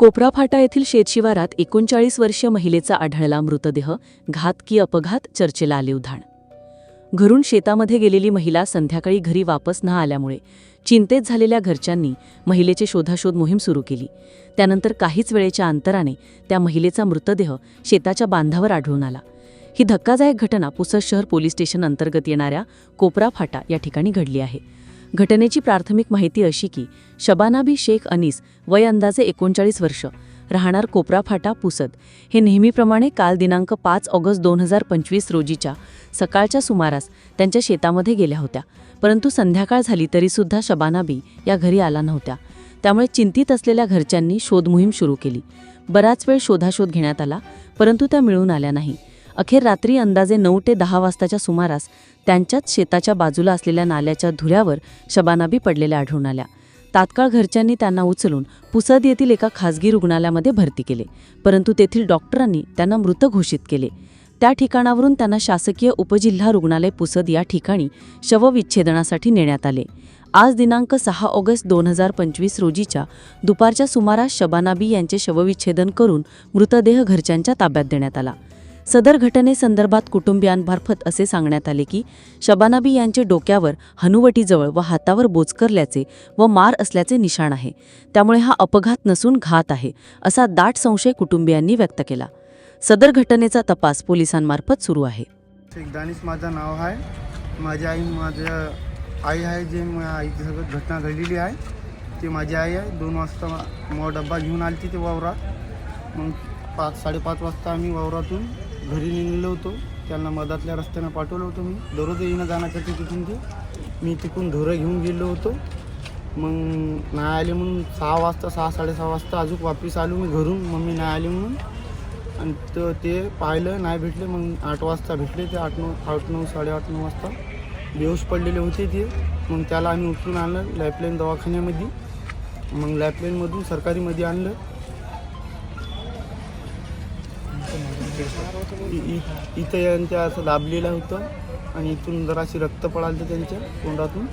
कोपरा फाटा येथील शेतशिवारात एकोणचाळीस वर्षीय महिलेचा आढळला मृतदेह घात की अपघात चर्चेला आले उधाण. घरून शेतामध्ये गेलेली महिला संध्याकाळी घरी वापस न आल्यामुळे चिंतेत झालेल्या घरच्यांनी महिलेची शोधाशोध मोहीम सुरू केली. त्यानंतर काहीच वेळेच्या अंतराने त्या महिलेचा मृतदेह शेताच्या बांधावर आढळून आला. ही धक्कादायक घटना पुसद शहर पोलीस स्टेशन अंतर्गत येणाऱ्या कोपरा फाटा या ठिकाणी घडली आहे. घटनेची प्राथमिक माहिती अशी की शबानाबी शेख अनीस वय अंदाजे एकोणचाळीस वर्ष राहणार कोपरा फाटा पुसद. हे नेहमीप्रमाणे काल दिनांक पाच ऑगस्ट दोन हजार पंचवीस रोजीच्या सकाळच्या सुमारास त्यांच्या शेतामध्ये गेल्या होत्या. परंतु संध्याकाळ झाली तरीसुद्धा शबानाबी या घरी आला नव्हत्या. त्यामुळे चिंतित असलेल्या घरच्यांनी शोधमोहीम सुरू केली. बराच वेळ शोधाशोध घेण्यात आला परंतु त्या मिळून आल्या नाही. अखेर रात्री अंदाजे नऊ ते दहा वाजताच्या सुमारास त्यांच्याच शेताच्या बाजूला असलेल्या नाल्याच्या धुऱ्यावर शबानाबी पडलेल्या आढळून आल्या. तात्काळ घरच्यांनी त्यांना उचलून पुसद येथील एका खासगी रुग्णालयामध्ये भरती केले परंतु तेथील डॉक्टरांनी त्यांना मृत घोषित केले. त्या ठिकाणावरून त्यांना शासकीय उपजिल्हा रुग्णालय पुसद या ठिकाणी शवविच्छेदनासाठी नेण्यात आले. आज दिनांक सहा ऑगस्ट दोन हजार पंचवीस रोजीच्या दुपारच्या सुमारास शबानाबी यांचे शवविच्छेदन करून मृतदेह घरच्यांच्या ताब्यात देण्यात आला. सदर घटनेसंदर्भात कुटुंबियांमार्फत असे सांगण्यात आले की शबानाबी यांचे डोक्यावर हनुवटीजवळ व हातावर बोचकरल्याचे व मार असल्याचे निशाण आहे. त्यामुळे हा अपघात नसून घात आहे असा दाट संशय कुटुंबियांनी व्यक्त केला. सदर घटनेचा तपास पोलिसांमार्फत सुरू आहे. दानिश माझं नाव आहे. माझी आई माझ्या आई आहे जे आईच्यासोबत घटना घडलेली आहे. ती माझी आई आहे. दोन वाजता मग डब्बा घेऊन आली ती वावरात. मग पाच साडेपाच वाजता आम्ही वावरातून घरी निघलो होतो. त्यांना मधातल्या रस्त्यानं पाठवलं होतं मी. दररोज येणं जाण्यासाठी तिथून ते. मी तिकडून धुरं घेऊन गेलो होतो. मग नाही आले म्हणून सहा वाजता सहा साडेसहा वाजता अजून वापस आलो मी घरून. मम्मी नाही आली म्हणून. आणि तर ते पाहिलं नाही भेटले. मग आठ वाजता भेटले ते. आठ नऊ आठ नऊ साडेआठ नऊ वाजता. बेहोश पडलेले होते ते. मग त्याला आम्ही उचलून आणलं. लाईफलाईन दवाखान्यामध्ये. मग लाईफलाईनमधून सरकारीमध्ये आणलं. इथं यांच्या असं दाबलेलं होतं आणि इथून जराशी रक्त पडालं त्यांच्या तोंडातून.